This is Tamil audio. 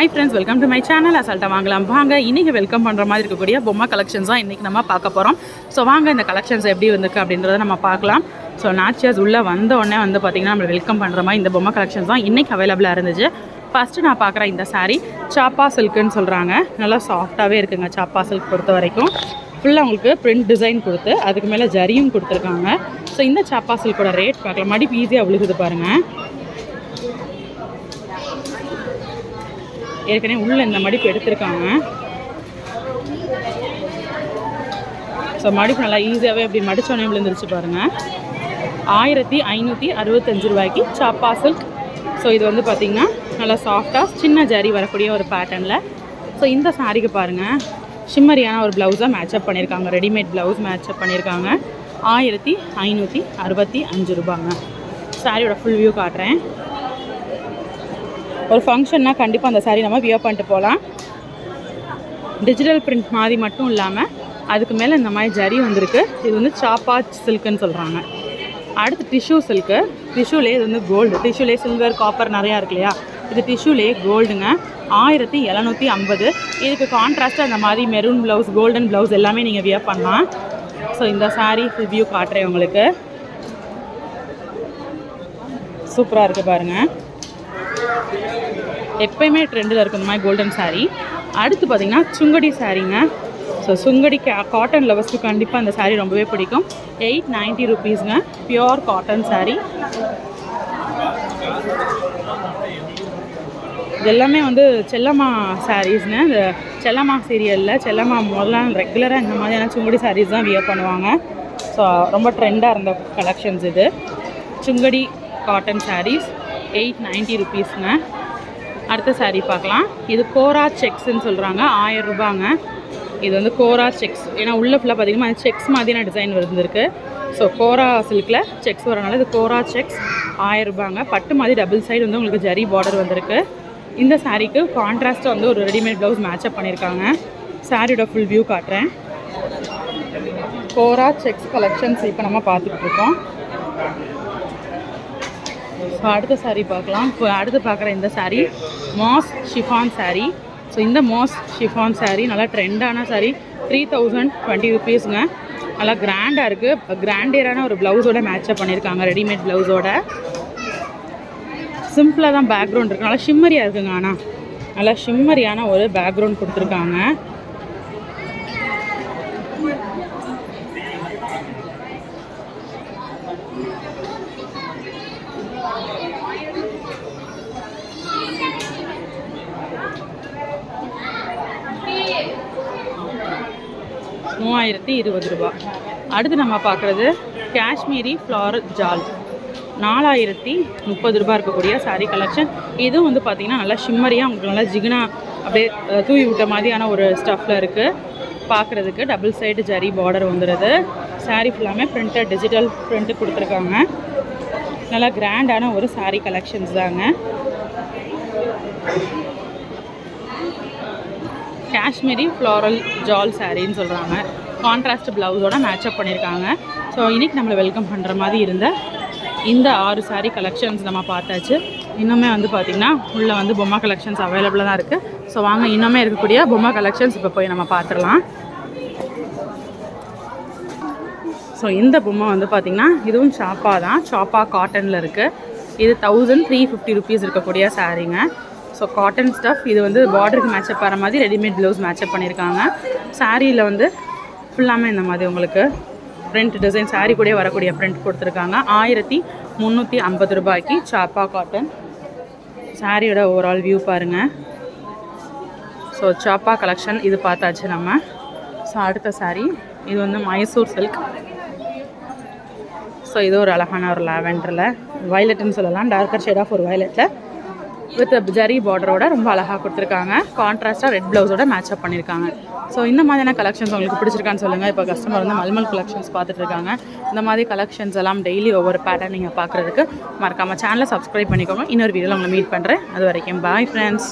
Hi friends welcome to my channel அசால்ட்டாக வாங்கலாம். வாங்க இன்றைக்கி வெல்கம் பண்ணுற மாதிரி இருக்கக்கூடிய பொம்மை கலெக்ஷன்ஸ் தான் இன்றைக்கி நம்ம பார்க்க போகிறோம் ஸோ வாங்க இந்த கலெக்ஷன்ஸ் எப்படி வந்திருக்கு அப்படின்றத நம்ம பார்க்கலாம். ஸோ நாச்சியாஸ் உள்ளே வந்த உடனே வந்து பார்த்திங்கன்னா நம்ம வெல்கம் பண்ணுற மாதிரி இந்த பொம்மை கலெக்ஷன்ஸ் தான் இன்றைக்கி அவைலபிளாக இருந்துச்சு. ஃபஸ்ட்டு நான் பார்க்குறேன் இந்த சாரீ சாப்பா சில்க்குன்னு சொல்கிறாங்க நல்லா சாஃப்டாகவே இருக்குங்க சாப்பா சில்க் பொறுத்த வரைக்கும். ஃபுல்லாக உங்களுக்கு பிரிண்ட் டிசைன் கொடுத்து அதுக்கு மேலே ஜரியும் கொடுத்துருக்காங்க. ஸோ இந்த சாப்பா சில்கோட ரேட் பார்க்கலாம். மடிப்பு ஈஸியாக விழுகுது பாருங்கள் ஏற்கனவே உள்ளே இந்த மடிப்பு எடுத்திருக்காங்க. ஸோ மடிப்பு நல்லா ஈஸியாகவே அப்படி மடித்தோடனே விழுந்துருச்சு பாருங்கள் ஆயிரத்தி ஐநூற்றி அறுபத்தஞ்சு ரூபாய்க்கு சாப்பா சில்க் ஸோ இது வந்து பார்த்திங்கன்னா நல்லா சாஃப்டாக சின்ன ஜரி வரக்கூடிய ஒரு பேட்டர்னில் ஸோ இந்த சாரீக்கு பாருங்கள் ஷிம்மரியான ஒரு ப்ளவுஸாக மேட்சப் பண்ணியிருக்காங்க ரெடிமேட் ப்ளவுஸ் மேட்சப் பண்ணியிருக்காங்க ஆயிரத்தி ஐநூற்றி அறுபத்தி அஞ்சு ரூபாங்க சாரியோட ஃபுல் வியூ காட்டுறேன். ஒரு ஃபங்க்ஷன்னா கண்டிப்பாக அந்த சாரீ நம்ம வியர் பண்ணிட்டு போகலாம். டிஜிட்டல் பிரிண்ட் மாதிரி மட்டும் இல்லாமல் அதுக்கு மேலே இந்த மாதிரி ஜரி வந்திருக்கு. இது வந்து சாப்பா சில்க்குன்னு சொல்கிறாங்க அடுத்து டிஷ்யூ சில்க்கு டிஷ்யூலே இது வந்து கோல்டு டிஷ்யூலே சில்வர் காப்பர் நிறையா இருக்கு இல்லையா? இது டிஷ்யூலே கோல்டுங்க ஆயிரத்தி எழுநூற்றி ஐம்பது. இதுக்கு கான்ட்ராஸ்ட்டாக அந்த மாதிரி மெரூன் ப்ளவுஸ் கோல்டன் ப்ளவுஸ் எல்லாமே நீங்கள் வியர் பண்ணலாம். ஸோ இந்த saree ரிவ்யூ காட்டுறேன் உங்களுக்கு. சூப்பராக இருக்குது பாருங்கள் எப்பயுமே ட்ரெண்டில் இருக்கும் இந்த மாதிரி கோல்டன் சாரீ அடுத்து பார்த்தீங்கன்னா சுங்கடி சாரீங்க. ஸோ சுங்கடி கா காட்டன் லவர்ஸ்க்கு கண்டிப்பாக அந்த சாரீ ரொம்பவே பிடிக்கும். எயிட் நைன்ட்டி ருபீஸுங்க பியோர் காட்டன் சாரீ இதெல்லாமே வந்து செல்லம்மா சாரீஸ்ங்க இந்த செல்லம்மா சீரியலில் செல்லம்மா முதல்ல ரெகுலராக இந்த மாதிரியான சுங்கடி சாரீஸ் தான் வியர் பண்ணுவாங்க. ஸோ ரொம்ப ட்ரெண்டாக இருந்த கலெக்ஷன்ஸ் இது. Sungudi cotton saris eight ninety ருபீஸ்ங்க. அடுத்த சாரீ பார்க்கலாம். இது கோரா செக்ஸ்ன்னு சொல்கிறாங்க ஆயிரம் ரூபாங்க. இது வந்து கோரா செக்ஸ். ஏன்னா உள்ள ஃபுல்லாக பார்த்தீங்கன்னா செக்ஸ் மாதிரியான டிசைன் வந்துருக்கு. ஸோ கோரா சில்கில் செக்ஸ் வரனால இது கோரா செக்ஸ் ஆயிரம் ரூபாங்க. பட்டு மாதிரி டபுள் சைடு வந்து உங்களுக்கு ஜரி பார்டர் வந்திருக்கு. இந்த சாரீக்கு கான்ட்ராஸ்ட்டாக வந்து ஒரு ரெடிமேட் ப்ளவுஸ் மேட்சப் பண்ணியிருக்காங்க. சாரியோட ஃபுல் வியூ காட்டுறேன். கோரா செக்ஸ் கலெக்ஷன்ஸ் இப்போ நம்ம பார்த்துக்கிட்டு இருக்கோம். ஸோ அடுத்த சாரீ பார்க்கலாம். இப்போ அடுத்து பார்க்குற இந்த sari mass chiffon sari so இந்த மாஸ் ஷிஃபான் சாரீ நல்லா ட்ரெண்டான சாரீ த்ரீ தௌசண்ட் டுவெண்ட்டி ருபீஸுங்க நல்லா கிராண்டாக இருக்குது கிராண்டியரான ஒரு ப்ளவுஸோட மேட்சப் பண்ணியிருக்காங்க ரெடிமேட் ப்ளவுஸோட சிம்பிளாக தான் பேக்ரவுண்ட் இருக்குது நல்லா ஷிம்மரியாக இருக்குங்க ஆனால் நல்லா ஷிம்மரியான ஒரு பேக்ரவுண்ட் கொடுத்துருக்காங்க. மூவாயிரத்தி இருபது ரூபா. அடுத்து நம்ம பார்க்குறது காஷ்மீரி ஃப்ளாரல் ஜால் நாலாயிரத்தி முப்பது ரூபா இருக்கக்கூடிய சாரீ கலெக்ஷன் இதுவும் வந்து பார்த்திங்கன்னா நல்லா ஷிம்மரியாக உங்களுக்கு நல்லா ஜிகுனா அப்படியே தூவி விட்ட மாதிரியான ஒரு ஸ்டஃப்பில் இருக்குது பார்க்குறதுக்கு டபுள் சைடு ஜரி பார்டர் வந்துடுது சாரீ ஃபுல்லாமே பிரிண்டட் டிஜிட்டல் பிரிண்ட்டு கொடுத்துருக்காங்க. நல்லா கிராண்டான ஒரு சாரீ கலெக்ஷன்ஸ் தாங்க. காஷ்மீரி ஃப்ளாரல் ஜால் சாரின்னு சொல்கிறாங்க கான்ட்ராஸ்ட் ப்ளவுஸோட மேட்சப் பண்ணியிருக்காங்க ஸோ இன்றைக்கி நம்மளை வெல்கம் பண்ணுற மாதிரி இருந்த இந்த ஆறு saree கலெக்ஷன்ஸ் நம்ம பார்த்தாச்சு. இன்னுமே வந்து பார்த்திங்கன்னா உள்ளே வந்து பொம்மை கலெக்ஷன்ஸ் அவைலபிளாக தான் இருக்குது ஸோ வாங்க இன்னுமே இருக்கக்கூடிய பொம்மை கலெக்ஷன்ஸ் இப்போ போய் நம்ம பார்த்துடலாம். ஸோ இந்த பொம்மை வந்து பார்த்திங்கன்னா இதுவும் சாப்பா தான். சாப்பா காட்டனில் இருக்குது இது தௌசண்ட் த்ரீ ஃபிஃப்டி ருபீஸ் இருக்கக்கூடிய சாரீங்க ஸோ காட்டன் ஸ்டஃப் இது வந்து பார்டருக்கு மேட்சப் ஆகிற மாதிரி ரெடிமேட் ப்ளவுஸ் மேட்சப் பண்ணியிருக்காங்க சாரியில் வந்து ஃபுல்லாமே இந்த மாதிரி உங்களுக்கு பிரிண்ட் டிசைன் saree கூடயே வரக்கூடிய பிரிண்ட் கொடுத்துருக்காங்க. ஆயிரத்தி முந்நூற்றி ஐம்பது ரூபாய்க்கு சாப்பா காட்டன் சாரியோட ஓவரால் வியூ பாருங்கள் ஸோ சாப்பா கலெக்ஷன் இது பார்த்தாச்சு நம்ம. ஸோ அடுத்த saree இது வந்து மைசூர் சில்க் ஸோ இது ஒரு அழகான ஒரு லாவெண்டரில் வயலட்னு சொல்லலாம். டார்க்கர் ஷேட் ஆஃப் ஒரு வயலட்டில் வித் ஜரி பார்டரோட ரொம்ப அழகாக கொடுத்துருக்காங்க. கான்ட்ராஸ்ட்டாக ரெட் ப்ளவுஸோட மேட்சப் பண்ணியிருக்காங்க. ஸோ இந்த மாதிரியான கலெக்ஷன்ஸ் உங்களுக்கு பிடிச்சிருக்கான்னு சொல்லுங்கள் இப்போ கஸ்டமர் வந்து மல்மல் கலெக்ஷன்ஸ் பார்த்துட்டு இருக்காங்க. இந்த மாதிரி கலெக்ஷன்ஸ் எல்லாம் டெய்லி ஒவ்வொரு பேட்டர்ன் நீங்கள் பார்க்குறதுக்கு மறக்காமல் சேனலை சப்ஸ்கிரைப் பண்ணிக்கோங்க. இன்னொரு வீடியோவில் உங்களை மீட் பண்ணுறேன் அது வரைக்கும் பாய் ஃப்ரெண்ட்ஸ்